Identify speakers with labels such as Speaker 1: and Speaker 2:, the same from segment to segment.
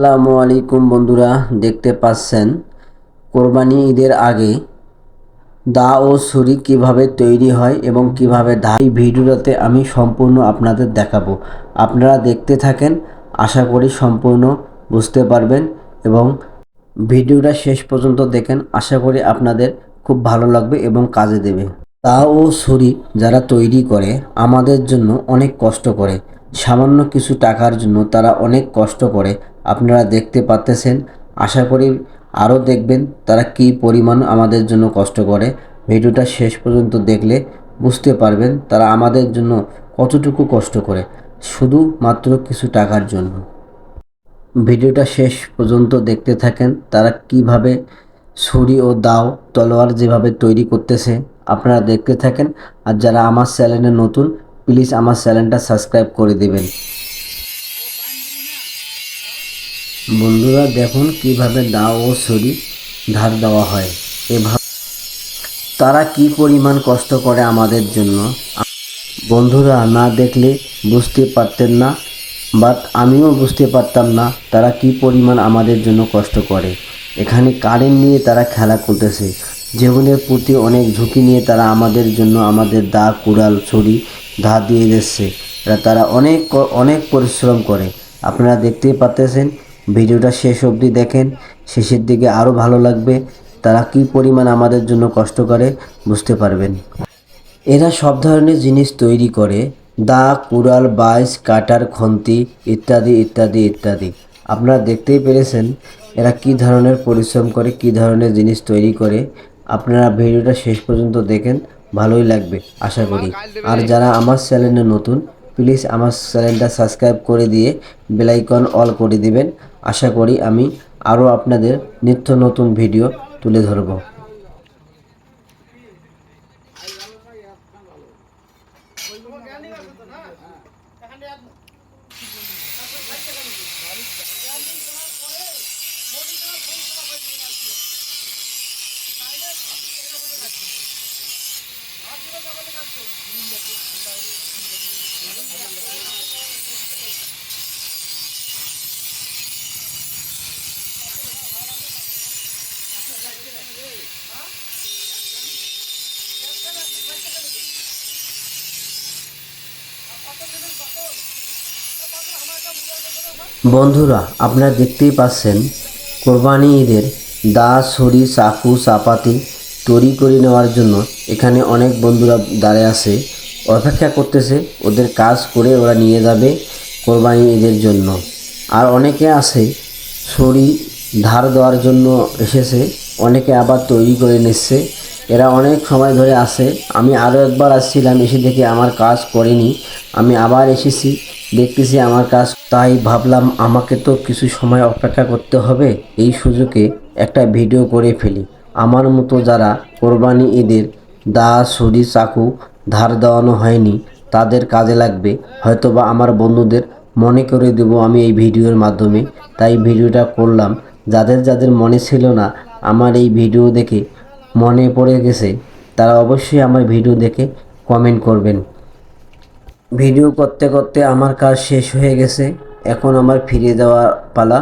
Speaker 1: আসসালামু আলাইকুম বন্ধুরা, দেখতে পাচ্ছেন কোরবানি ঈদের আগে দা ও ছুরি কীভাবে তৈরি হয় এবং কীভাবে দা এই ভিডিওটাতে আমি সম্পূর্ণ আপনাদের দেখাবো। আপনারা দেখতে থাকেন, আশা করি সম্পূর্ণ বুঝতে পারবেন এবং ভিডিওটা শেষ পর্যন্ত দেখেন, আশা করি আপনাদের খুব ভালো লাগবে এবং কাজে দেবে। দা ও ছুরি যারা তৈরি করে, আমাদের জন্য অনেক কষ্ট করে। সামান্য কিছু টাকার জন্য তারা অনেক কষ্ট করে। আপনারা দেখতে পাচ্তেছেন আশা করি আরও দেখবেন তারা কী পরিমাণ আমাদের জন্য কষ্ট করে। ভিডিওটা শেষ পর্যন্ত দেখলে বুঝতে পারবেন তারা আমাদের জন্য কতটুকু কষ্ট করে। শুধু মাত্র কিছু টাকার জন্য। ভিডিওটা শেষ পর্যন্ত দেখতে থাকেন তারা কীভাবে ছুরি ও দাও তলোয়ার যেভাবে তৈরি করতেছে আপনারা দেখতে থাকেন। আর যারা আমার চ্যানেলে নতুন, প্লিজ আমার চ্যানেলটা সাবস্ক্রাইব করে দেবেন। বন্ধুরা দেখুন কীভাবে দাও ও ছুরি ধার দেওয়া হয়। এভাবে তারা কি পরিমাণ কষ্ট করে আমাদের জন্য? বন্ধুরা না দেখলে বুঝতে পারতেন না বাট আমিও বুঝতে পারতাম না তারা কি পরিমাণ আমাদের জন্য কষ্ট করে। এখানে কারেন্ট নিয়ে তারা খেলা করতেছে। জীবনের প্রতি অনেক ঝুঁকি নিয়ে তারা আমাদের জন্য আমাদের দা, কুড়াল, ছুরি ধা দিয়ে দিচ্ছে। তারা অনেক অনেক পরিশ্রম করে। আপনারা দেখতেই পাচ্তেছেন ভিডিওটা শেষ অবধি দেখেন, শেষের দিকে আরও ভালো লাগবে, তারা কি পরিমাণ আমাদের জন্য কষ্ট করে বুঝতে পারবেন। এরা সব ধরনের জিনিস তৈরি করে দা কুড়াল, বাইশ, কাটার খন্তি ইত্যাদি ইত্যাদি ইত্যাদি। আপনারা দেখতেই পেরেছেন এরা কি ধরনের পরিশ্রম করে, কি ধরনের জিনিস তৈরি করে। আপনারা ভিডিওটা শেষ পর্যন্ত দেখেন, ভালোই লাগবে, আশা করি। আর যারা আমার চ্যানেলে নতুন প্লিজ আমার চ্যানেলটা সাবস্ক্রাইব করে দিয়ে বেলাইকন অল করে দিবেন। আশা করি আমি আরও আপনাদের নিত্য নতুন ভিডিও তুলে ধরবো। বন্ধুরা, আপনারা দেখতেই পাচ্ছেন, কোরবানি ঈদের দা ছড়ি চাকু, চাপাতি তৈরি করে নেওয়ার জন্য এখানে অনেক বন্ধুরা দাঁড়িয়ে আছে। অপেক্ষা করতেছে, ওদের কাজ করে ওরা নিয়ে যাবে কোরবানি ঈদের জন্য। আর অনেকে আছে ছড়ি ধার দেওয়ার জন্য এসেছে, অনেকে আবার তৈরি করে নিচ্ছে। এরা অনেক সময় ধরে আসে আমি আরও একবার আসছিলাম, এসে দেখে আমার কাজ করেনি, আমি আবার এসেছি, দেখতেছি আমার কাজ, তাই ভাবলাম আমাকে তো কিছু সময় অপেক্ষা করতে হবে, এই সুযোগে একটা ভিডিও করে ফেলি। আমার মতো যারা কোরবানি ঈদের দা, ছুরি, চাকু ধার দেওয়ানো হয়নি। তাদের কাজে লাগবে। হয়তোবা আমার বন্ধুদের মনে করে দেব আমি এই ভিডিওর মাধ্যমে। তাই ভিডিওটা করলাম। যাদের যাদের মনে ছিল না আমার এই ভিডিও দেখে মনে পড়ে গেছে, তারা অবশ্যই আমার ভিডিও দেখে কমেন্ট করবেন। ভিডিও করতে করতে আমার কাজ শেষ হয়ে গেছে। এখন আমার ফিরে যাওয়া পালা।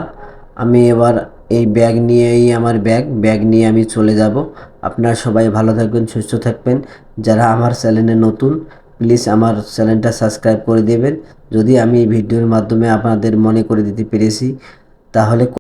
Speaker 1: আমি এবার এই ব্যাগ নিয়েই আমার ব্যাগ। ব্যাগ নিয়ে আমি চলে যাব। আপনারা সবাই ভালো থাকবেন, সুস্থ থাকবেন। যারা আমার চ্যানেলে নতুন প্লিজ আমার চ্যানেলটা সাবস্ক্রাইব করে দেবেন। যদি আমি এই ভিডিওর মাধ্যমে আপনাদের মনে করে দিতে পেরেছি, তাহলে